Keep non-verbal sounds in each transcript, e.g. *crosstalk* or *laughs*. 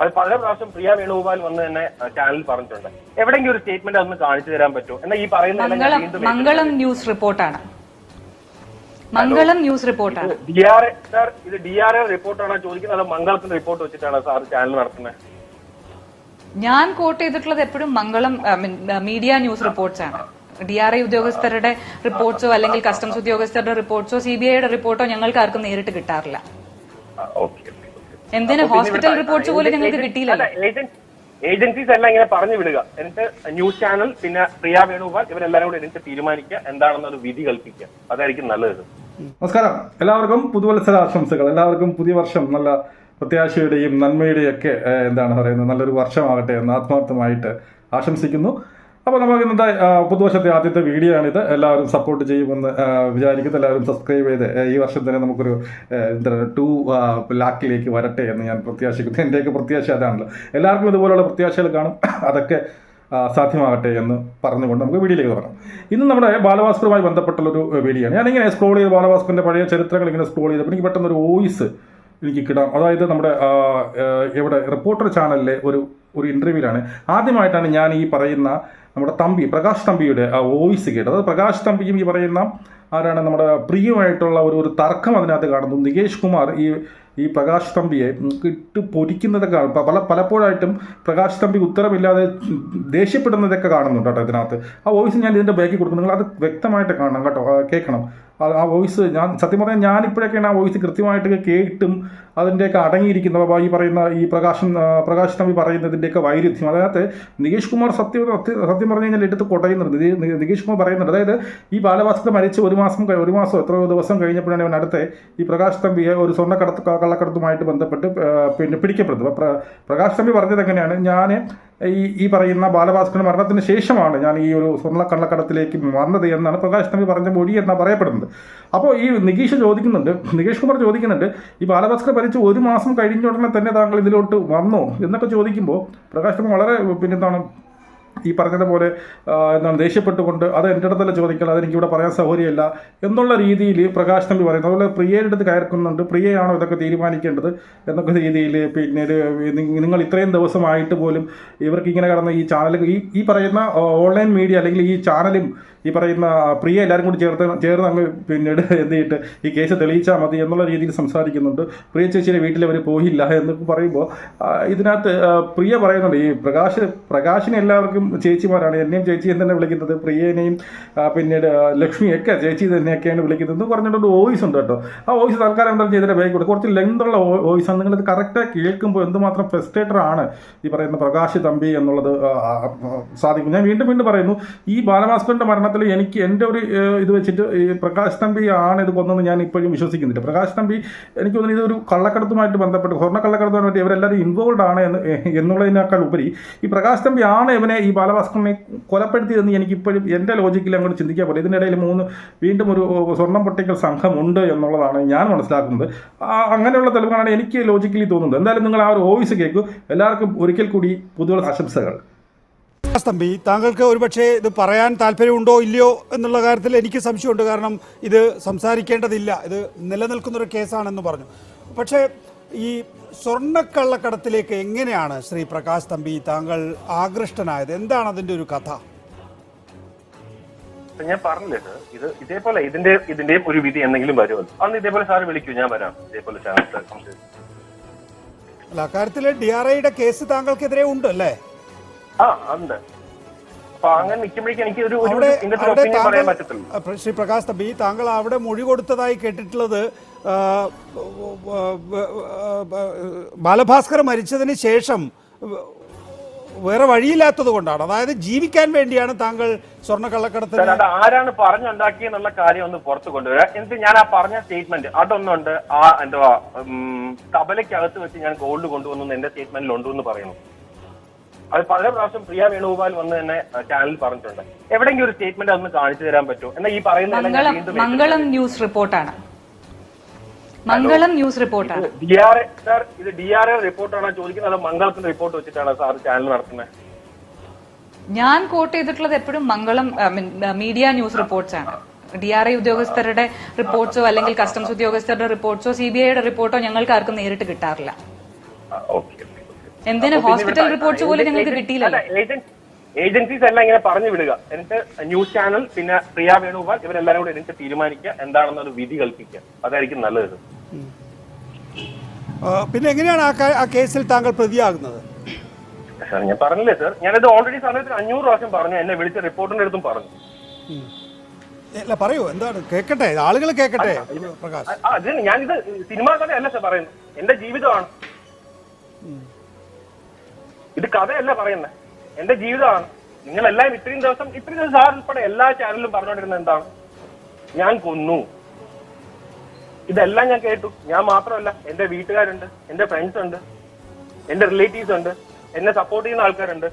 അത് പല പ്രാവശ്യം പ്രിയ വേണുഗോപാൽ വന്ന് തന്നെ ചാനലിൽ പറഞ്ഞിട്ടുണ്ട്. എവിടെയെങ്കിലും ഒരു സ്റ്റേറ്റ്മെന്റ് അതൊന്ന് കാണിച്ചു തരാൻ പറ്റുമോ? എന്നാൽ ഈ പറയുന്ന മംഗളം മംഗളം ന്യൂസ് റിപ്പോർട്ടാണ്. മംഗളം ന്യൂസ് റിപ്പോർട്ടാണ്. ഡി ആർ സാർ ഇത് ഡി ആർ എ റിപ്പോർട്ടാണോ ചോദിക്കുന്നത് അതോ മംഗളത്തിന്റെ റിപ്പോർട്ട് വെച്ചിട്ടാണ് സാർ ചാനൽ നടത്തുന്നത്? ഞാൻ കോട്ട് ചെയ്തിട്ടുള്ളത് എപ്പോഴും മംഗളം മീഡിയ ന്യൂസ് റിപ്പോർട്ട്സ് ആണ്. ഡി ആർ ഐ ഉദ്യോഗസ്ഥരുടെ റിപ്പോർട്ട്സോ അല്ലെങ്കിൽ കസ്റ്റംസ് ഉദ്യോഗസ്ഥരുടെ റിപ്പോർട്ട്സോ സി ബി ഐയുടെ റിപ്പോർട്ടോ ഞങ്ങൾക്ക് ആർക്കും നേരിട്ട് കിട്ടാറില്ല. ഓക്കെ എന്തിന് ഹോസ്പിറ്റൽ റിപ്പോർട്ട്സ് പോലും ഞങ്ങൾക്ക് കിട്ടിയില്ല ഏജൻസീസ് എല്ലാം ഇങ്ങനെ പറഞ്ഞു വിടുക. എന്നിട്ട് ന്യൂസ് ചാനൽ പിന്നെ പ്രിയ വേണുഗോപാൽ ഇവരെല്ലാരും കൂടെ എന്നിട്ട് തീരുമാനിക്കുക എന്താണെന്നൊരു വിധി കൽപ്പിക്കുക. അതായിരിക്കും നല്ലത്. നമസ്കാരം. എല്ലാവർക്കും പുതുവത്സര ആശംസകൾ. എല്ലാവർക്കും പുതിയ വർഷം നല്ല പ്രത്യാശയുടെയും നന്മയുടെയും ഒക്കെ എന്താണ് പറയുന്നത്? നല്ലൊരു വർഷമാകട്ടെ എന്ന് ആത്മാർത്ഥമായിട്ട് ആശംസിക്കുന്നു. അപ്പോൾ നമുക്ക് ഇന്നത്തെ പുതുവർഷത്തെ ആദ്യത്തെ വീഡിയോ ആണിത്. എല്ലാവരും സപ്പോർട്ട് ചെയ്യുമെന്ന് വിചാരിക്കുന്നു. എല്ലാവരും സബ്സ്ക്രൈബ് ചെയ്ത് ഈ വർഷം തന്നെ നമുക്കൊരു എന്താ പറയുക ടു ലാക്കിലേക്ക് വരട്ടെ എന്ന് ഞാൻ പ്രത്യാശിക്കുന്നു. എന്റെയൊക്കെ പ്രത്യാശ അതാണല്ലോ. എല്ലാവർക്കും ഇതുപോലുള്ള പ്രത്യാശകൾ കാണും. അതൊക്കെ സാധ്യമാകട്ടെ എന്ന് പറഞ്ഞുകൊണ്ട് നമുക്ക് വീഡിയോയിലേക്ക് തുടങ്ങാം. ഇന്ന് നമ്മുടെ ബാലഭാസ്കറുമായി ബന്ധപ്പെട്ടുള്ളൊരു വീഡിയോ ആണ്. ഞാനിങ്ങനെ സ്ക്രോൾ ചെയ്ത് ബാലഭാസ്കറിന്റെ പഴയ ചരിത്രങ്ങൾ ഇങ്ങനെ സ്ക്രോൾ ചെയ്തപ്പോൾ എനിക്ക് പെട്ടെന്ന് ഒരു വോയിസ് എനിക്ക് കിട്ടാം അതായത് നമ്മുടെ ഇവിടെ റിപ്പോർട്ടർ ചാനലിലെ ഒരു ഒരു ഇന്റർവ്യൂവിലാണ് ആദ്യമായിട്ടാണ് ഞാൻ ഈ പറയുന്ന നമ്മുടെ തമ്പി പ്രകാശ് തമ്പിയുടെ ആ വോയിസ് കേട്ടത്. അത് പ്രകാശ് തമ്പിയും ഈ പറയുന്ന ആരാണ് നമ്മുടെ പ്രിയമായിട്ടുള്ള ഒരു ഒരു തർക്കം അതിനകത്ത് കാണുന്നു. നികേഷ് കുമാർ ഈ ഈ പ്രകാശ് തമ്പിയെ ഇട്ട് പൊരിക്കുന്നതൊക്കെ. പല പലപ്പോഴായിട്ടും പ്രകാശ് തമ്പി ഉത്തരമില്ലാതെ ദേഷ്യപ്പെടുന്നതൊക്കെ കാണുന്നുണ്ട് കേട്ടോ ഇതിനകത്ത്. ആ വോയിസ് ഞാൻ ഇതിന്റെ ബാക്കി കൊടുക്കും. നിങ്ങൾ അത് വ്യക്തമായിട്ട് കാണണം കേട്ടോ. കേൾക്കണം. ആ- വോയിസ് ഞാൻ സത്യം പറഞ്ഞാൽ ഞാനിപ്പോഴൊക്കെയാണ് ആ വോയിസ് കൃത്യമായിട്ട് കേട്ടും അതിന്റെയൊക്കെ അടങ്ങിയിരിക്കുന്ന ഈ പറയുന്ന ഈ പ്രകാശൻ പ്രകാശ് തമ്പി പറയുന്നതിന്റെയൊക്കെ വൈരുദ്ധ്യം. അതിനകത്ത് നികേഷ് കുമാർ സത്യം സത്യം- പറഞ്ഞു കഴിഞ്ഞാൽ എടുത്ത് കൊടയുന്നുണ്ട് നികേഷ് കുമാർ പറയുന്നുണ്ട്. അതായത് ഈ ബാലഭാസ്കർ മരിച്ച് ഒരു മാസം ഒരു മാസം എത്രയോ ദിവസം കഴിഞ്ഞപ്പോഴാണ് ഇവൻ അടുത്ത് ഈ പ്രകാശ് തമ്പിയെ ഒരു സ്വർണക്കടത്ത് കള്ളക്കടത്തുമായിട്ട് ബന്ധപ്പെട്ട് പിന്നെ പിടിക്കപ്പെടുന്നത്. പ്ര- പ്രകാശ് തമ്പി പറഞ്ഞത് എങ്ങനെയാണ്? ഞാൻ ഈ ഈ പറയുന്ന ബാലഭാസ്കർ മരണത്തിന് ശേഷമാണ് ഞാൻ ഈ ഒരു സ്വർണ കള്ളക്കടത്തിലേക്ക് വന്നത് എന്നാണ് പ്രകാശ് തമ്പി പറഞ്ഞ മൊഴി എന്നാണ് പറയപ്പെടുന്നത്. അപ്പോൾ ഈ നികീഷ് ചോദിക്കുന്നുണ്ട് നികേഷ് കുമാർ ചോദിക്കുന്നുണ്ട് ഈ ബാലഭാസ്കർ ഭരിച്ച് ഒരു മാസം കഴിഞ്ഞ ഉടനെ തന്നെ താങ്കൾ ഇതിലോട്ട് വന്നോ? എന്നൊക്കെ ചോദിക്കുമ്പോൾ പ്രകാശ് തമ്പി വളരെ പിന്നെ എന്താണ് ഈ പറഞ്ഞതുപോലെ പോലെ എന്താണ് ദേഷ്യപ്പെട്ടുകൊണ്ട് അത് എന്റെ അടുത്തല്ല ചോദിക്കണം അതെനിക്ക് ഇവിടെ പറയാൻ സൗകര്യമില്ല എന്നുള്ള രീതിയിൽ പ്രകാശ് തമ്പി പറയുന്നു. അതുപോലെ പ്രിയയുടെ അടുത്ത് കയർക്കുന്നുണ്ട് പ്രിയയാണോ ഇതൊക്കെ തീരുമാനിക്കേണ്ടത് എന്നൊക്കെ രീതിയിൽ പിന്നെ ഒരു നിങ്ങൾ ഇത്രയും ദിവസമായിട്ട് പോലും ഇവർക്ക് ഇങ്ങനെ കടന്ന ഈ ചാനൽ ഈ ഈ പറയുന്ന ഓൺലൈൻ മീഡിയ അല്ലെങ്കിൽ ഈ ചാനലും ഈ പറയുന്ന പ്രിയ എല്ലാവരും കൂടി ചേർത്ത് ചേർന്ന് അങ്ങ് പിന്നീട് *laughs* എന്ത് ചെയ്തിട്ട് ഈ കേസ് തെളിയിച്ചാൽ മതി എന്നുള്ള രീതിയിൽ സംസാരിക്കുന്നുണ്ട്. പ്രിയ ചേച്ചിയുടെ വീട്ടിൽ അവർ പോയില്ല എന്ന് പറയുമ്പോൾ ഇതിനകത്ത് പ്രിയ പറയുന്നുണ്ട് ഈ പ്രകാശ് പ്രകാശിനെ എല്ലാവർക്കും ചേച്ചിമാരാണ് എന്നെയും ചേച്ചി തന്നെ വിളിക്കുന്നത് പ്രിയനെയും പിന്നീട് ലക്ഷ്മിയൊക്കെ ചേച്ചി തന്നെയൊക്കെയാണ് വിളിക്കുന്നത് എന്ന് പറഞ്ഞിട്ടൊരു വോയിസ് ഉണ്ട് കേട്ടോ. ആ വോയിസ് തൽക്കാലം എന്താ ചെയ്തിട്ട് ബാഗ് കൊടുക്കും. കുറച്ച് ലെങ്തുള്ള വോയിസ് ആണ്. നിങ്ങളിത് കറക്റ്റായി കേൾക്കുമ്പോൾ എന്തുമാത്രം ഫ്രസ്ട്രേറ്റർ ആണ് ഈ പറയുന്ന പ്രകാശ് തമ്പി എന്നുള്ളത് സാധിക്കും. ഞാൻ വീണ്ടും വീണ്ടും പറയുന്നു ഈ ബാലഭാസ്കറിന്റെ മരണത്തിൽ എനിക്ക് എന്റെ ഒരു ഇത് വെച്ചിട്ട് ഈ പ്രകാശ് തമ്പി ആണ് ഇത് കൊന്നെന്ന് ഞാൻ ഇപ്പോഴും വിശ്വസിക്കുന്നില്ല. പ്രകാശ് തമ്പി എനിക്ക് തോന്നുന്നു ഇതൊരു കള്ളക്കടത്തുമായിട്ട് ബന്ധപ്പെട്ട് സ്വർണ കള്ളക്കടത്തുമായിട്ട് ഇവരെല്ലാവരും ഇൻവോൾവ് ആണ് എന്ന് എന്നുള്ളതിനേക്കാൾ ഉപരി ഈ പ്രകാശ് തമ്പി ആണ് ഇവനെ ഈ ബാലഭാസ്കറിനെ കൊലപ്പെടുത്തിയതെന്ന് എനിക്ക് ഇപ്പോഴും എന്റെ ലോജിക്കിൽ അങ്ങോട്ട് ചിന്തിക്കാൻ പറ്റും ഇതിനിടയിൽ മൂന്ന് വീണ്ടും ഒരു സ്വർണം പൊട്ടിക്കൽ സംഘമുണ്ട് എന്നുള്ളതാണ് ഞാൻ മനസ്സിലാക്കുന്നത്. അങ്ങനെയുള്ള തെളിവാണ് എനിക്ക് ലോജിക്കലി തോന്നുന്നത്. എന്തായാലും നിങ്ങൾ ആ ഒരു വോയിസ് കേൾക്കൂ. എല്ലാവർക്കും ഒരിക്കൽ കൂടി പുതുവ ആശംസകൾ. തമ്പി താങ്കൾക്ക് ഒരുപക്ഷെ ഇത് പറയാൻ താല്പര്യമുണ്ടോ ഇല്ലയോ എന്നുള്ള കാര്യത്തിൽ എനിക്ക് സംശയമുണ്ട്. കാരണം ഇത് സംസാരിക്കേണ്ടതില്ല. ഇത് നിലനിൽക്കുന്നൊരു കേസാണെന്ന് പറഞ്ഞു. പക്ഷേ ഈ സ്വർണക്കള്ളക്കടത്തിലേക്ക് എങ്ങനെയാണ് ശ്രീ പ്രകാശ് തമ്പി താങ്കൾ ആകൃഷ്ടനായത്? എന്താണ് അതിന്റെ ഒരു കഥ? ഞാൻ പറഞ്ഞില്ലേ സർ ഇത് ഇതേപോലെ ഇതിന്റെ ഇതിന്റെയും ഒരു വിധി എന്തെങ്കിലും വരുമല്ലോ അന്ന് ഇതേപോലെ സാർ വിളിക്കൂ ഞാൻ വരാം. ഇതേപോലെ ചാനൽ അല്ല അക്കാര്യത്തിൽ ഡി ആർ ഐയുടെ കേസ് താങ്കൾക്കെതിരെ ഉണ്ട് അല്ലേ? ആ ഉണ്ട്. ശ്രീ പ്രകാശ് തമ്പി താങ്കൾ അവിടെ മൊഴി കൊടുത്തതായി കേട്ടിട്ടുള്ളത് ബാലഭാസ്കർ മരിച്ചതിന് ശേഷം വേറെ വഴിയില്ലാത്തത് കൊണ്ടാണ്. അതായത് ജീവിക്കാൻ വേണ്ടിയാണ് താങ്കൾ സ്വർണ സാർ കള്ളക്കടത്തിന് അത് ആരാണ് പറഞ്ഞുണ്ടാക്കിയെന്നുള്ള കാര്യം ഒന്ന് പുറത്തു കൊണ്ടുവരാം. എന്നിട്ട് ഞാൻ ആ പറഞ്ഞ സ്റ്റേറ്റ്മെന്റ് അതൊന്നുണ്ട്. ആ എന്തുവാ തബലയ്ക്കകത്ത് വെച്ച് ഞാൻ ഗോൾഡ് കൊണ്ടുവന്നു എന്റെ സ്റ്റേറ്റ്മെന്റിൽ ഉണ്ടെന്ന് പറയുന്നു. അത് പല പ്രാവശ്യം പ്രിയ വേണുഗോപാൽ വന്ന് തന്നെ ചാനലിൽ പറഞ്ഞിട്ടുണ്ട്. എവിടെയെങ്കിലും ഒരു സ്റ്റേറ്റ്മെന്റ് അതൊന്ന് കാണിച്ചു തരാൻ പറ്റുമോ എന്നാ ഈ പറയുന്ന മംഗളം ന്യൂസ് റിപ്പോർട്ടാണ്. മംഗളം ന്യൂസ് റിപ്പോർട്ടാണ്. ഡി ആർ സാർ ഇത് ഡി ആർ എ റിപ്പോർട്ടാണോ. ചോദിക്കുന്നത് അതോ മംഗളത്തിന്റെ റിപ്പോർട്ട് വെച്ചിട്ടാണ് സാർ ചാനൽ നടത്തുന്നത്. ഞാൻ കോട്ട് ചെയ്തിട്ടുള്ളത് എപ്പോഴും മംഗളം മീഡിയ ന്യൂസ് റിപ്പോർട്ട്സ് ആണ്. ഡി ആർ ഐ ഉദ്യോഗസ്ഥരുടെ റിപ്പോർട്ട്സോ അല്ലെങ്കിൽ കസ്റ്റംസ് ഉദ്യോഗസ്ഥരുടെ റിപ്പോർട്ട്സോ സി ബി ഐയുടെ റിപ്പോർട്ടോ ഞങ്ങൾക്ക് ആർക്കും നേരിട്ട് കിട്ടാറില്ല. ഓക്കെ എന്തിന് ഹോസ്പിറ്റൽ റിപ്പോർട്ട്സ് പോലും ഞങ്ങൾക്ക് കിട്ടിയില്ല ഏജൻസീസ് എല്ലാം ഇങ്ങനെ പറഞ്ഞു വിടുക. എന്നിട്ട് ന്യൂസ് ചാനൽ പിന്നെ പ്രിയ വേണുഗോപാൽ ഇവരെല്ലാരും കൂടെ എനിക്ക് തീരുമാനിക്കുക എന്താണെന്നൊരു വിധി കൽപ്പിക്കുക. അതായിരിക്കും നല്ലത്. പിന്നെ എങ്ങനെയാണ് ആ കേസിൽ താങ്കൾ പ്രതിയാകുന്നത്? സാർ ഞാൻ പറഞ്ഞില്ലേ സാർ? ഞാനിത് ഓൾറെഡി സമയത്ത് അഞ്ഞൂറ് പ്രാവശ്യം പറഞ്ഞു. എന്നെ വിളിച്ച റിപ്പോർട്ടിന്റെ അടുത്തും പറഞ്ഞു. അല്ല പറയൂ. എന്താണ്? കേക്കട്ടെ? ആളുകൾ കേക്കട്ടെ പ്രകാശ്. ഞാനിത് സിനിമ ഞാനിത് സിനിമ കഥയല്ല സാർ പറയുന്നു എന്റെ ജീവിതമാണ്. ഇത് കഥയല്ല പറയുന്നത് എന്റെ ജീവിതമാണ്. നിങ്ങളെല്ലാം ഇത്രയും ദിവസം ഇത്രയും ദിവസം സാർ ഉൾപ്പെടെ എല്ലാ ചാനലിലും പറഞ്ഞുകൊണ്ടിരുന്നത് എന്താണ്? ഞാൻ കൊന്നു. ഇതെല്ലാം ഞാൻ കേട്ടു. ഞാൻ മാത്രമല്ല എന്റെ വീട്ടുകാരുണ്ട് എന്റെ ഫ്രണ്ട്സ് ഉണ്ട് എന്റെ റിലേറ്റീവ്സ് ഉണ്ട് എന്നെ സപ്പോർട്ട് ചെയ്യുന്ന ആൾക്കാരുണ്ട്.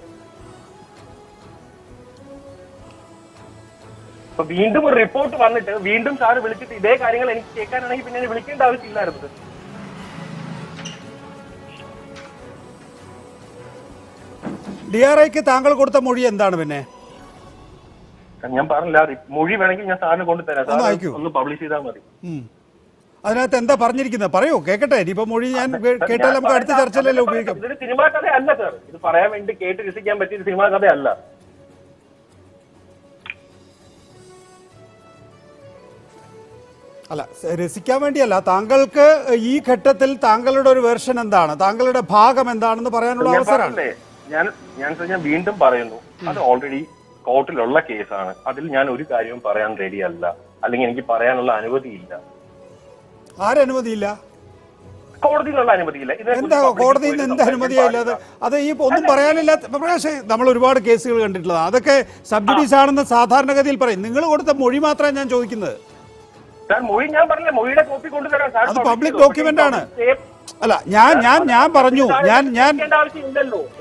അപ്പൊ വീണ്ടും ഒരു റിപ്പോർട്ട് വന്നിട്ട് വീണ്ടും സാറ് വിളിച്ചിട്ട് ഇതേ കാര്യങ്ങൾ എനിക്ക് കേൾക്കാനാണെങ്കിൽ പിന്നെ വിളിക്കേണ്ട ആവശ്യമില്ലായിരുന്നു. ഡി ആർ ഐക്ക് താങ്കൾ കൊടുത്ത മൊഴി എന്താണ് പിന്നെ? ഞാൻ പറഞ്ഞില്ല. മൊഴി വേണമെങ്കിൽ ഞാൻ സാറിന് കൊണ്ടുതരാം ഒന്ന് പബ്ലിഷ് ചെയ്താൽ മതി. അതിനകത്ത് എന്താ പറഞ്ഞിരിക്കുന്നത് പറയൂ കേക്കട്ടെ. ഇനിയിപ്പോ മൊഴി ഞാൻ കേട്ടാൽ നമുക്ക് അടുത്ത ചർച്ചയിലല്ലേ ഉപയോഗിക്കാം. ഇത് സിനിമാ കഥയല്ല സർ. ഇത് പറയാൻ വേണ്ടി കേട്ട് രസിക്കാൻ പറ്റിയ സിനിമാ കഥയല്ല. അല്ല രസിക്കാൻ വേണ്ടിയല്ല. താങ്കൾക്ക് ഈ ഘട്ടത്തിൽ താങ്കളുടെ ഒരു വേർഷൻ എന്താണ്? താങ്കളുടെ ഭാഗം എന്താണെന്ന് പറയാനുള്ള അവസരമാണ്. ഞാൻ ഞാൻ ഞാൻ വീണ്ടും പറയുന്നു അത് ഓൾറെഡി കോർട്ടിലുള്ള കേസാണ്. അതിൽ ഞാൻ ഒരു കാര്യവും പറയാൻ റെഡി അല്ല. അല്ലെങ്കിൽ എനിക്ക് പറയാനുള്ള അനുമതിയില്ല. ആരനുമതിയില്ല കോടതിയിലുള്ള അനുമതിയില്ല. എന്താ കോടതിയിൽ നിന്ന് എന്താ എന്ത് സംസാരിക്കാൻ അനുമതിയാ ഇല്ലാതെ പാടില്ല. അത് ഈ ഒന്നും പറയാനില്ലാത്ത പ്രകാശ് നമ്മൾ ഒരുപാട് കേസുകൾ കണ്ടിട്ടുള്ളത്. അതൊക്കെ സബ്ജുഡീസ് ആണെന്ന് സാധാരണഗതിയിൽ പറയും. നിങ്ങൾ കൊടുത്ത മൊഴി മാത്രമേ ഞാൻ ചോദിക്കുന്നത്. മൊഴി ഞാൻ പറഞ്ഞില്ല മൊഴിയുടെ കോപ്പി കൊണ്ടുതരാം അത് പബ്ലിക് ഡോക്യുമെന്റ് ആണ്. പക്ഷേ അല്ല ഞാൻ ഞാൻ ഞാൻ പറഞ്ഞു ഞാൻ ഞാൻ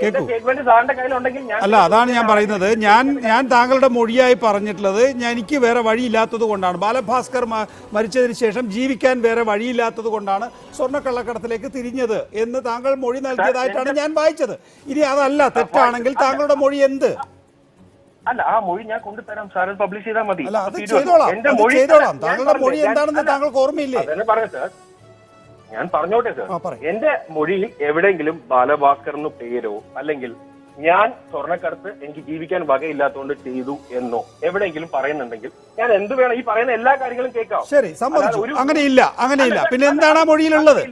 കേൾക്കൂ. അല്ല അതാണ് ഞാൻ പറയുന്നത്. ഞാൻ ഞാൻ താങ്കളുടെ മൊഴിയായി പറഞ്ഞിട്ടുള്ളത് ഞാൻ എനിക്ക് വേറെ വഴിയില്ലാത്തത് കൊണ്ടാണ്. ബാലഭാസ്കർ മരിച്ചതിന് ശേഷം ജീവിക്കാൻ വേറെ വഴിയില്ലാത്തത് കൊണ്ടാണ് സ്വർണക്കള്ളക്കടത്തിലേക്ക് തിരിഞ്ഞത് എന്ന് താങ്കൾ മൊഴി നൽകിയതായിട്ടാണ് ഞാൻ വായിച്ചത്. ഇനി അതല്ല തെറ്റാണെങ്കിൽ താങ്കളുടെ മൊഴി എന്ത്? അല്ല ആ മൊഴി ഞാൻ കൊണ്ടുതരാം. സാർ പബ്ലിഷ് ചെയ്താൽ മതി. അല്ല അത് ചെയ്തോളാം. എന്റെ മൊഴി താങ്കളുടെ മൊഴി എന്താണെന്ന് താങ്കൾക്ക് ഓർമ്മയില്ലേ? പറയാം സാർ. ഞാൻ പറഞ്ഞോട്ടെ സർ. എന്റെ മൊഴിയിൽ എവിടെയെങ്കിലും ബാലഭാസ്കർ എന്ന് പേരോ അല്ലെങ്കിൽ ഞാൻ സ്വർണക്കടത്ത് എനിക്ക് ജീവിക്കാൻ വകയില്ലാത്തതുകൊണ്ട് ചെയ്തു എന്നോ എവിടെയെങ്കിലും പറയുന്നുണ്ടെങ്കിൽ ഞാൻ എന്ത് വേണം? ഈ പറയുന്ന എല്ലാ കാര്യങ്ങളും കേൾക്കാം. ശരി സമ്മതിച്ചു. അങ്ങനെയില്ല അങ്ങനെയില്ല. പിന്നെ എന്താണ് മൊഴിയിലുള്ളത്?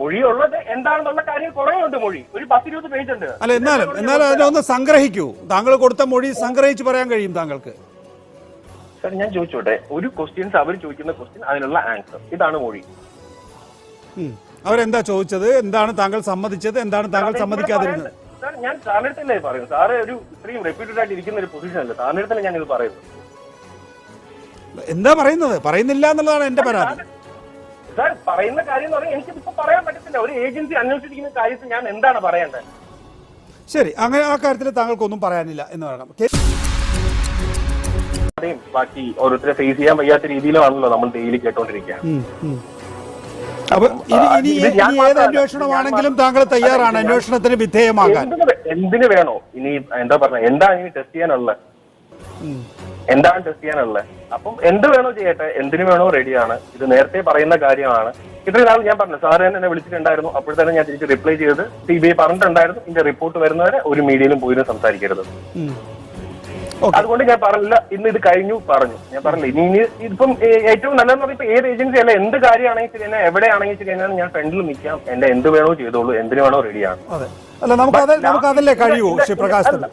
മൊഴിയുള്ളത് എന്താണെന്നുള്ള കാര്യം കുറേ ഉണ്ട് മൊഴി. ഒരു പത്തിരുപത് പേജ് ഉണ്ട്. അല്ല എന്നാലും എന്നാലും അതിനൊന്ന് സംഗ്രഹിക്കൂ. താങ്കൾ കൊടുത്ത മൊഴി സംഗ്രഹിച്ച് പറയാൻ കഴിയും താങ്കൾക്ക്. സാർ ഞാൻ ചോദിച്ചോട്ടെ? ഒരു ക്വസ്റ്റ്യൻസ് അവർ ചോദിക്കുന്ന ക്വസ്റ്റ്യൻ അതിനുള്ള ആൻസർ ഇതാണ് മൊഴി. അവരെന്താ ചോദിച്ചത്? എന്താണ് താങ്കൾ സമ്മതിച്ചത്? എന്താണ് താങ്കൾ സമ്മതിക്കാതിരുന്നത്? സാർ ഞാൻ സാറിന്റെ പറയുന്നത്? സാറ് ഒരു ഇത്രയും റെപ്യൂട്ടഡ് ആയിട്ട് ഇരിക്കുന്ന ഒരു പൊസിഷൻ അല്ലേ. സാറിന്റെ അടുത്തല്ലേ ഞാൻ ഇത് പറയുന്നത്? എന്താ പറയുന്നത്? പറയുന്നില്ല എന്നുള്ളതാണ് എന്റെ പരാതി. സാർ പറയുന്ന കാര്യം എന്ന് പറഞ്ഞാൽ എനിക്ക് ഇപ്പൊ പറയാൻ പറ്റത്തില്ല. ഒരു ഏജൻസി അന്വേഷിച്ചിരിക്കുന്ന കാര്യത്തിൽ ഞാൻ എന്താണ് പറയേണ്ടത്? ശരി അങ്ങനെ ആ കാര്യത്തിൽ താങ്കൾക്കൊന്നും പറയാനില്ല എന്ന് പറയണം ബാക്കി ഓരോരുത്തരെ ഫേസ് ചെയ്യാൻ വയ്യാത്ത രീതിയിലാണല്ലോ നമ്മൾ ഡെയിലി കേട്ടോണ്ടിരിക്കുക. അപ്പൊ ഇനി ഇനി ഏത് അന്വേഷണമാണെങ്കിലും താങ്കൾ തയ്യാറാണ്. അന്വേഷണത്തിന് വിധേയമാകാൻ. എന്തിന് വേണോ? ഇനി എന്താ പറഞ്ഞ എന്താണ് ഇനി ടെസ്റ്റ് ചെയ്യാനുള്ളത് എന്താണ് ടെസ്റ്റ് ചെയ്യാനുള്ളത് അപ്പം എന്ത് വേണോ ചെയ്യട്ടെ എന്തിനു വേണോ റെഡിയാണ് ഇത് നേരത്തെ പറയുന്ന കാര്യമാണ്. ഇത്രയും നാൾ ഞാൻ പറഞ്ഞു സാറ് തന്നെ എന്നെ വിളിച്ചിട്ടുണ്ടായിരുന്നു. അപ്പോൾ തന്നെ ഞാൻ തിരിച്ച് റിപ്ലൈ ചെയ്ത് സി ബി ഐ പറഞ്ഞിട്ടുണ്ടായിരുന്നു. ഇതിന്റെ റിപ്പോർട്ട് വരുന്നവരെ ഒരു മീഡിയയിലും പോയിരുന്നു സംസാരിക്കരുത്. അതുകൊണ്ട് ഞാൻ പറഞ്ഞില്ല ഇന്ന് ഇത് കഴിഞ്ഞു പറഞ്ഞു. ഞാൻ പറഞ്ഞില്ല. ഇനി ഇനി ഇതിപ്പം ഏറ്റവും നല്ലതെന്ന് പറഞ്ഞാൽ ഇപ്പൊ ഏത് ഏജൻസി അല്ല എന്ത് കാര്യമാണെങ്കിൽ ശരി എന്നെ എവിടെയാണെങ്കിൽ ശരി എന്നാൽ ഞാൻ ഫ്രണ്ടിൽ നിൽക്കാം. എന്റെ എന്ത് വേണോ ചെയ്തോളൂ എന്തിനു വേണോ റെഡിയാണ് അല്ല നമുക്ക് അത് നമുക്ക് അതല്ലേ കഴിയൂ ശ്രീ പ്രകാശ് അല്ല.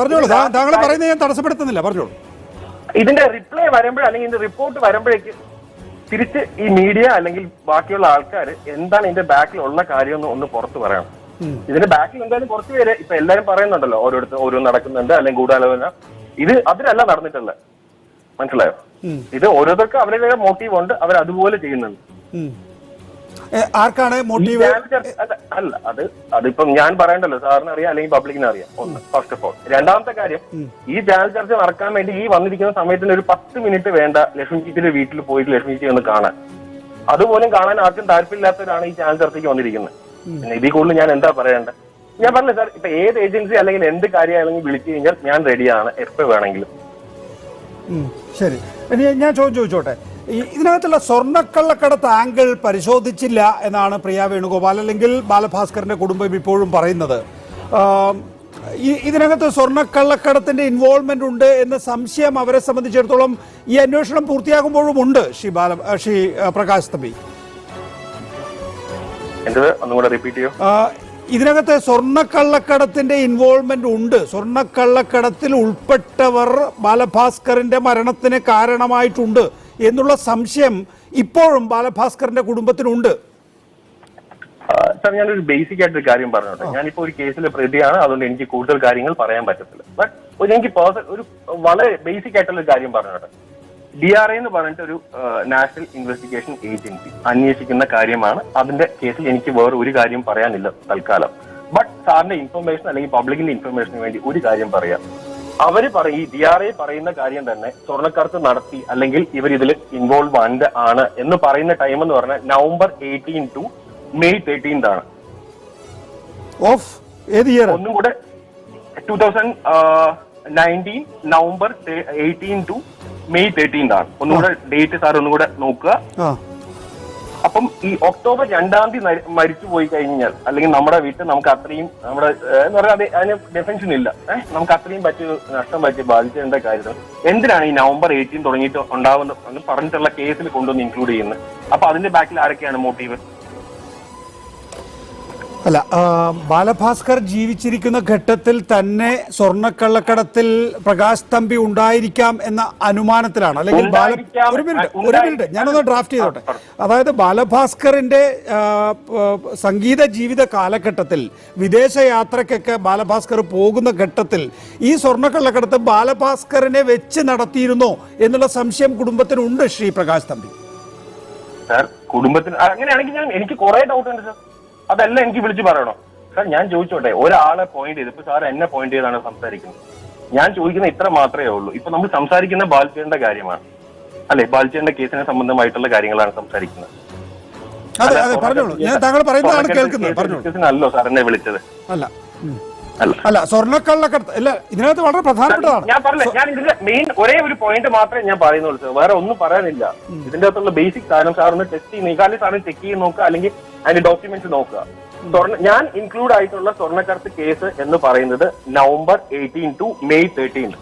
പറഞ്ഞോളൂ താങ്കൾ പറയുന്നത് ഞാൻ തടസ്സപ്പെടുത്തുന്നില്ല പറഞ്ഞോളൂ. ഇതിന്റെ റിപ്ലൈ വരുമ്പോഴ അല്ലെങ്കിൽ ഇതിന്റെ റിപ്പോർട്ട് വരുമ്പോഴേക്ക് തിരിച്ച് ഈ മീഡിയ അല്ലെങ്കിൽ ബാക്കിയുള്ള ആൾക്കാർ എന്താണ് ഇതിന്റെ ബാക്കിലുള്ള കാര്യം എന്ന് ഒന്ന് പുറത്തു പറയണം. ഇതിന്റെ ബാക്കിൽ എന്തായാലും കുറച്ച് പേര് ഇപ്പൊ എല്ലാരും പറയുന്നുണ്ടല്ലോ ഓരോരുത്തർ ഓരോ നടക്കുന്നുണ്ട് അല്ലെങ്കിൽ ഗൂഢാലോചന. ഇത് അതിലല്ല നടന്നിട്ടുള്ളത്. മനസ്സിലായോ? ഇത് ഓരോരുത്തർക്കും അവരുടെ മോട്ടീവ് ഉണ്ട് അവർ അതുപോലെ ചെയ്യുന്നുണ്ട്. ആർക്കാണ് മോട്ടീവ് അല്ല, അത് അതിപ്പം ഞാൻ പറയണ്ടല്ലോ സാറിന് അറിയാം അല്ലെങ്കിൽ പബ്ലിക്കിന് അറിയാം. ഒന്ന് ഫസ്റ്റ് ഓഫ് ഓൾ രണ്ടാമത്തെ കാര്യം ഈ ചാനൽ ചർച്ച നടക്കാൻ വേണ്ടി ഈ വന്നിരിക്കുന്ന സമയത്തിന് ഒരു പത്ത് മിനിറ്റ് വേണ്ട ലക്ഷ്മി ചേച്ചിയുടെ വീട്ടിൽ പോയിട്ട് ലക്ഷ്മി ചേച്ചി ഒന്ന് കാണാൻ. അതുപോലും കാണാൻ ആർക്കും താല്പര്യമില്ലാത്തവരാണ് ഈ ചാനൽ ചർച്ചയ്ക്ക് വന്നിരിക്കുന്നത്. ഇതിൽ കൂടുതൽ ഞാൻ എന്താ പറയേണ്ടത് ഞാൻ പറഞ്ഞില്ല സാർ ഇപ്പൊ ഏത് ഏജൻസി അല്ലെങ്കിൽ എന്ത് കാര്യമായാലും വിളിച്ചു കഴിഞ്ഞാൽ ഞാൻ റെഡിയാണ് എപ്പോ വേണമെങ്കിലും. ശരി. ഞാൻ ചോദിച്ചു ചോദിച്ചോട്ടെ. ഇതിനകത്തുള്ള സ്വർണക്കള്ളക്കടത്ത് ആംഗിൾ പരിശോധിച്ചില്ല എന്നാണ് പ്രിയ വേണുഗോപാൽ അല്ലെങ്കിൽ ബാലഭാസ്കറിന്റെ കുടുംബം ഇപ്പോഴും പറയുന്നത്. ഇതിനകത്ത് സ്വർണക്കള്ളക്കടത്തിന്റെ ഇൻവോൾവ്മെന്റ് ഉണ്ട് എന്ന സംശയം അവരെ സംബന്ധിച്ചിടത്തോളം ഈ അന്വേഷണം പൂർത്തിയാകുമ്പോഴും ഉണ്ട് ശ്രീ ബാല ശ്രീ പ്രകാശ് തമ്പി. ഇതിനകത്ത് സ്വർണക്കള്ളക്കടത്തിന്റെ ഇൻവോൾവ്മെന്റ് ഉണ്ട്. സ്വർണക്കള്ളക്കടത്തിൽ ഉൾപ്പെട്ടവർ ബാലഭാസ്കറിന്റെ മരണത്തിന് കാരണമായിട്ടുണ്ട് എന്നുള്ള സംശയം ഇപ്പോഴും ബാലഭാസ്കറിന്റെ കുടുംബത്തിനുണ്ട്. സാർ ഞാനൊരു ബേസിക് ആയിട്ട് ഒരു കാര്യം പറഞ്ഞോട്ടെ. ഞാനിപ്പോ ഒരു കേസിലെ പ്രതിയാണ്. അതുകൊണ്ട് എനിക്ക് കൂടുതൽ കാര്യങ്ങൾ പറയാൻ പറ്റത്തില്ല. ബട്ട് എനിക്ക് പേഴ്സൺ ഒരു വളരെ ബേസിക് ആയിട്ടുള്ള കാര്യം പറഞ്ഞോട്ടെ. ഡി ആർ ഐ എന്ന് പറഞ്ഞിട്ട് ഒരു നാഷണൽ ഇൻവെസ്റ്റിഗേഷൻ ഏജൻസി അന്വേഷിക്കുന്ന കാര്യമാണ്. അതിന്റെ കേസിൽ എനിക്ക് വേറെ ഒരു കാര്യം പറയാനില്ല തൽക്കാലം. ബട്ട് സാറിന്റെ ഇൻഫർമേഷൻ അല്ലെങ്കിൽ പബ്ലിക്കിന്റെ ഇൻഫർമേഷന് വേണ്ടി ഒരു കാര്യം പറയാം. അവർ പറയും ഈ ഡി ആർ ഐ പറയുന്ന കാര്യം തന്നെ സ്വർണക്കടത്ത് നടത്തി അല്ലെങ്കിൽ ഇവർ ഇതിൽ ഇൻവോൾവ് ആൻഡ് ആണ് എന്ന് പറയുന്ന ടൈം എന്ന് പറഞ്ഞാൽ November eighteen to May thirteenth ആണ്. ഒന്നും കൂടെ two thousand nineteen November eighteen to May thirteenth ആണ്. ഒന്നുകൂടെ ഡേറ്റ് സാർ ഒന്നുകൂടെ നോക്കുക. അപ്പം ഈ ഒക്ടോബർ രണ്ടാം തീയതി മരിച്ചു പോയി കഴിഞ്ഞാൽ അല്ലെങ്കിൽ നമ്മുടെ വീട്ടിൽ നമുക്ക് അത്രയും നമ്മുടെ എന്ന് പറഞ്ഞാൽ അതിന് ഡെഫൻഷൻ ഇല്ല. ഏഹ് നമുക്ക് അത്രയും പറ്റി നഷ്ടം പറ്റി ബാധിച്ചതിന്റെ കാര്യത്തിൽ. എന്തിനാണ് ഈ നവംബർ എയ്റ്റീൻ തുടങ്ങിയിട്ട് ഉണ്ടാവുന്ന പറഞ്ഞിട്ടുള്ള കേസിൽ കൊണ്ടുവന്ന് ഇൻക്ലൂഡ് ചെയ്യുന്നത്? അപ്പൊ അതിന്റെ ബാക്കിൽ ആരൊക്കെയാണ് മോട്ടീവ് അല്ല ബാലഭാസ്കർ ജീവിച്ചിരിക്കുന്ന ഘട്ടത്തിൽ തന്നെ സ്വർണക്കള്ളക്കടത്തിൽ പ്രകാശ് തമ്പി ഉണ്ടായിരിക്കാം എന്ന അനുമാനത്തിലാണ്. അല്ലെങ്കിൽ ബാല ഒരു മിനിറ്റ് ഒരു മിനിറ്റ് ഞാനൊന്ന് ഡ്രാഫ്റ്റ് ചെയ്തോട്ടെ. അതായത് ബാലഭാസ്കറിന്റെ സംഗീത ജീവിത കാലഘട്ടത്തിൽ വിദേശ യാത്രക്കൊക്കെ ബാലഭാസ്കർ പോകുന്ന ഘട്ടത്തിൽ ഈ സ്വർണക്കള്ളക്കടത്ത് ബാലഭാസ്കറിനെ വെച്ച് നടത്തിയിരുന്നോ എന്നുള്ള സംശയം കുടുംബത്തിനുണ്ട് ശ്രീ പ്രകാശ് തമ്പി. സാർ കുടുംബത്തിന് അങ്ങനെയാണെങ്കിൽ ഞാൻ എനിക്ക് കുറെ ഡൗട്ട് ഉണ്ട് സാർ. അതെല്ലാം എനിക്ക് വിളിച്ചു പറയണോ. സാർ ഞാൻ ചോദിച്ചോട്ടെ ഒരാളെ പോയിന്റ് ചെയ്ത് ഇപ്പൊ സാർ എന്നെ പോയിന്റ് ചെയ്താണ് സംസാരിക്കുന്നത്. ഞാൻ ചോദിക്കുന്ന ഇത്ര മാത്രമേ ഉള്ളൂ. ഇപ്പൊ നമ്മൾ സംസാരിക്കുന്ന ബാൽച്ചേന്റെ കാര്യമാണ്. അല്ലെ? ബാൽച്ചേന്റെ കേസിനെ സംബന്ധമായിട്ടുള്ള കാര്യങ്ങളാണ് സംസാരിക്കുന്നത്. അതെ അതെ പറഞ്ഞോളൂ. ഞാൻ താങ്കൾ പറയുന്നതാണ് കേൾക്കുന്നത്. പറഞ്ഞോളൂ. അല്ലോ സാർ എന്നെ വിളിച്ചത്. അല്ല. അല്ല. സ്വർണക്കള്ളക്കടത്ത് അല്ല ഇതിനകത്ത് വളരെ പ്രധാനപ്പെട്ടതാണ്. ഞാൻ പറഞ്ഞില്ല ഞാൻ ഇതിന്റെ മെയിൻ ഒരേ ഒരു പോയിന്റ് മാത്രമേ ഞാൻ പറയുന്നുള്ളൂ സാർ വേറെ ഒന്നും പറയാനില്ല. ഇതിന്റെ അകത്തുള്ള ബേസിക് സാധനം ഒന്ന് ടെസ്റ്റ് ചെയ്യുന്ന നീക്കാലി സാറിന് ചെക്ക് ചെയ്ത് നോക്കുക അല്ലെങ്കിൽ അതിന്റെ ഡോക്യുമെന്റ്സ് നോക്കുക. സ്വർണ ഞാൻ ഇൻക്ലൂഡ് ആയിട്ടുള്ള സ്വർണക്കടത്ത് കേസ് എന്ന് പറയുന്നത് November eighteen to May thirteen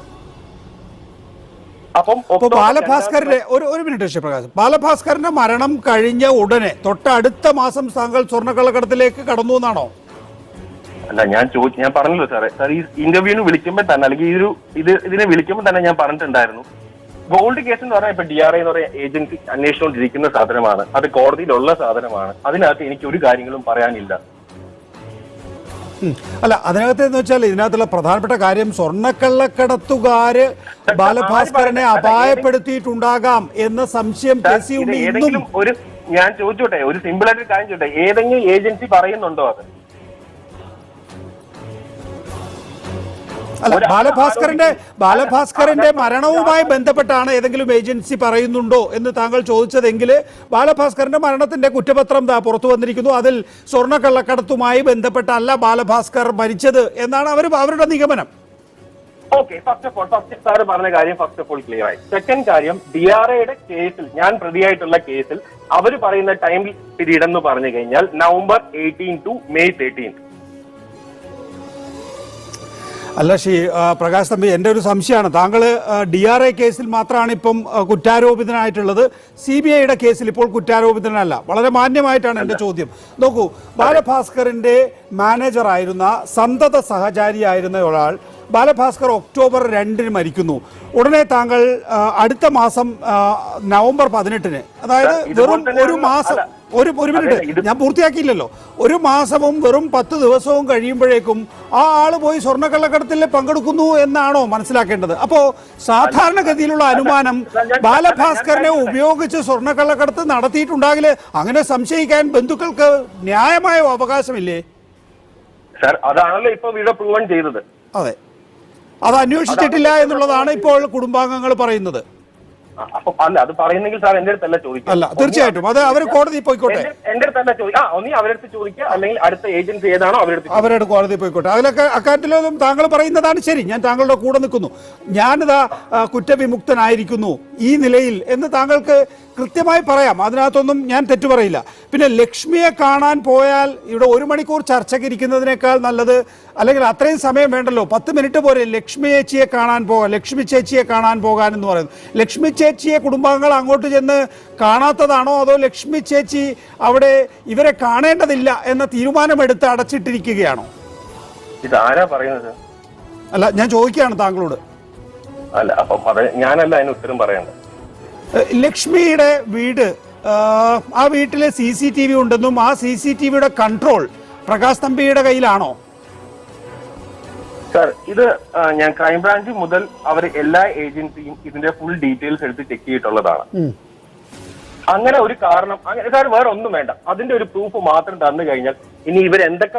അപ്പം ബാലഭാസ്കറിന്റെ ഒരു ഒരു മിനിറ്റ് പ്രകാശ്. ബാലഭാസ്കറിന്റെ മരണം കഴിഞ്ഞ ഉടനെ തൊട്ടടുത്ത മാസം താങ്കൾ സ്വർണക്കള്ളക്കടത്തിലേക്ക് കടന്നു എന്നാണോ? അല്ല ഞാൻ ചോദിച്ചു ഞാൻ പറഞ്ഞല്ലോ സാറേ. സാർ ഈ ഇന്റർവ്യൂവിന് വിളിക്കുമ്പോൾ തന്നെ അല്ലെങ്കിൽ ഈ ഒരു ഇത് ഇതിനെ വിളിക്കുമ്പോൾ തന്നെ ഞാൻ പറഞ്ഞിട്ടുണ്ടായിരുന്നു. ഗോൾഡ് കേസ് എന്ന് പറഞ്ഞാൽ ഇപ്പൊ ഡി ആർ ഐ എന്ന് പറയുന്ന ഏജൻസി അന്വേഷിച്ചുകൊണ്ടിരിക്കുന്ന സാധനമാണ്. അത് കോടതിയിലുള്ള സാധനമാണ്. അതിനകത്ത് എനിക്ക് ഒരു കാര്യങ്ങളും പറയാനില്ല. അല്ല അതിനകത്ത് എന്ന് വെച്ചാൽ ഇതിനകത്തുള്ള പ്രധാനപ്പെട്ട കാര്യം സ്വർണക്കള്ളക്കടത്തുകാര് ബാലഭാസ്കരനെ അപായപ്പെടുത്തിയിട്ടുണ്ടാകാം എന്ന സംശയം ഏതെങ്കിലും ഒരു ഞാൻ ചോദിച്ചോട്ടെ ഒരു സിമ്പിൾ ആയിട്ട് കാര്യം ചോട്ടെ ഏതെങ്കിലും ഏജൻസി പറയുന്നുണ്ടോ അത്? അല്ല ബാലഭാസ്കറിന്റെ ബാലഭാസ്കറിന്റെ മരണവുമായി ബന്ധപ്പെട്ടാണ് ഏതെങ്കിലും ഏജൻസി പറയുന്നുണ്ടോ എന്ന് താങ്കൾ ചോദിച്ചതെങ്കിൽ ബാലഭാസ്കറിന്റെ മരണത്തിന്റെ കുറ്റപത്രം ദാ പുറത്തു വന്നിരിക്കുന്നു. അതിൽ സ്വർണക്കള്ളക്കടത്തുമായി ബന്ധപ്പെട്ടല്ല ബാലഭാസ്കർ മരിച്ചത് എന്നാണ് അവർ അവരുടെ നിഗമനം. Okay first of all first sir പറഞ്ഞ കാര്യം ഫസ്റ്റ് ഓഫ് ഓൾ ക്ലിയർ ആയി. സെക്കൻഡ് കാര്യം ഡി ആർ എയുടെ കേസിൽ ഞാൻ പ്രതിയായിട്ടുള്ള കേസിൽ അവർ പറയുന്ന ടൈം പീരീഡ് എന്ന് പറഞ്ഞു കഴിഞ്ഞാൽ November eighteen to May thirteen അല്ല ഷീ പ്രകാശ് തമ്പി എന്റെ ഒരു സംശയമാണ്. താങ്കൾ ഡി ആർ എ കേസിൽ മാത്രമാണ് ഇപ്പം കുറ്റാരോപിതനായിട്ടുള്ളത്. സി ബി ഐയുടെ കേസിൽ ഇപ്പോൾ കുറ്റാരോപിതനല്ല. വളരെ മാന്യമായിട്ടാണ് എന്റെ ചോദ്യം. നോക്കൂ ബാലഭാസ്കറിന്റെ മാനേജറായിരുന്ന സന്തത സഹചാരിയായിരുന്ന ഒരാൾ ബാലഭാസ്കർ ഒക്ടോബർ രണ്ടിന് മരിക്കുന്നു. ഉടനെ താങ്കൾ അടുത്ത മാസം നവംബർ പതിനെട്ടിന്. അതായത് വെറും ഒരു മാസം. ഒരു ഒരു മിനിറ്റ്. ഞാൻ പൂർത്തിയാക്കിയില്ലല്ലോ. ഒരു മാസവും വെറും പത്ത് ദിവസവും കഴിയുമ്പോഴേക്കും ആ ആൾ പോയി സ്വർണക്കള്ളക്കടത്തിൽ പങ്കെടുക്കുന്നു എന്നാണോ മനസ്സിലാക്കേണ്ടത്? അപ്പോ സാധാരണഗതിയിലുള്ള അനുമാനം ബാലഭാസ്കറിനെ ഉപയോഗിച്ച് സ്വർണക്കള്ളക്കടത്ത് നടത്തിയിട്ടുണ്ടാകില്ലേ? അങ്ങനെ സംശയിക്കാൻ ബന്ധുക്കൾക്ക് ന്യായമായ അവകാശമില്ലേ? സാർ അതാണല്ലോ ഇപ്പൊ ഇവിടെ പ്രൂവൻ ചെയ്തത്. അതെ. അത് അന്വേഷിച്ചിട്ടില്ല എന്നുള്ളതാണ് ഇപ്പോൾ കുടുംബാംഗങ്ങൾ പറയുന്നത്. അപ്പൊ അല്ല അത് പറയുന്നെങ്കിൽ സാർ എന്റെ അടുത്തല്ല ചോദിക്കുക. അല്ല തീർച്ചയായിട്ടും. അത് അവർ കോടതി പോയിക്കോട്ടെ. എന്റെ- അടുത്തല്ല ചോദിക്കുക. ഒന്നി ചോദിക്കുക അല്ലെങ്കിൽ അടുത്ത ഏജൻസി ഏതാണോ അവരുടെ അടുത്ത് അവരുടെ കോടതി പോയിക്കോട്ടെ. അതിലൊക്കെ അക്കാര്യത്തിലൊന്നും താങ്കൾ പറയുന്നതാണ് ശരി. ഞാൻ താങ്കളുടെ കൂടെ നിൽക്കുന്നു. ഞാനിതാ കുറ്റവിമുക്തനായിരിക്കുന്നു ഈ നിലയിൽ എന്ന് താങ്കൾക്ക് കൃത്യമായി പറയാം. അതിനകത്തൊന്നും ഞാൻ തെറ്റു പറയില്ല. പിന്നെ ലക്ഷ്മിയെ കാണാൻ പോയാൽ ഇവിടെ ഒരു മണിക്കൂർ ചർച്ചയ്ക്ക് ഇരിക്കുന്നതിനേക്കാൾ നല്ലത് അല്ലെങ്കിൽ അത്രയും സമയം വേണ്ടല്ലോ. പത്ത് മിനിറ്റ് പോരെ ലക്ഷ്മി ചേച്ചിയെ കാണാൻ പോകാൻ ലക്ഷ്മി ചേച്ചിയെ കാണാൻ പോകാൻ എന്ന് പറയുന്നു ലക്ഷ്മി ചേച്ചിയെ കുടുംബാംഗങ്ങൾ അങ്ങോട്ട് ചെന്ന് കാണാത്തതാണോ അതോ ലക്ഷ്മി ചേച്ചി അവിടെ ഇവരെ കാണേണ്ടതില്ല എന്ന തീരുമാനമെടുത്ത് അടച്ചിട്ടിരിക്കുകയാണോ? ഇത് ആരാ പറയുന്നത്? അല്ല ഞാൻ ചോദിക്കുകയാണ് താങ്കളോട്. അല്ല അപ്പൊ അത് ഞാനല്ല അതിന് ഉത്തരം പറയേണ്ടത്. ലക്ഷ്മിയുടെ വീട് ആ വീട്ടിലെ സി സി ടി വി ഉണ്ടെന്നും ആ സി സി ടി വിയുടെ കൺട്രോൾ പ്രകാശ് തമ്പിയുടെ കയ്യിലാണോ? സാർ ഇത് ഞാൻ ക്രൈംബ്രാഞ്ച് മുതൽ അവർ എല്ലാ ഏജൻസിയും ഇതിന്റെ ഫുൾ ഡീറ്റെയിൽസ് എടുത്ത് ചെക്ക് ചെയ്തിട്ടുള്ളതാണ്. അങ്ങനെ ഒരു കാരണം അങ്ങനെ സാർ വേറെ ഒന്നും വേണ്ട. അതിന്റെ ഒരു പ്രൂഫ് മാത്രം തന്നു കഴിഞ്ഞാൽ ഇനി ഇവർ എന്തൊക്കെ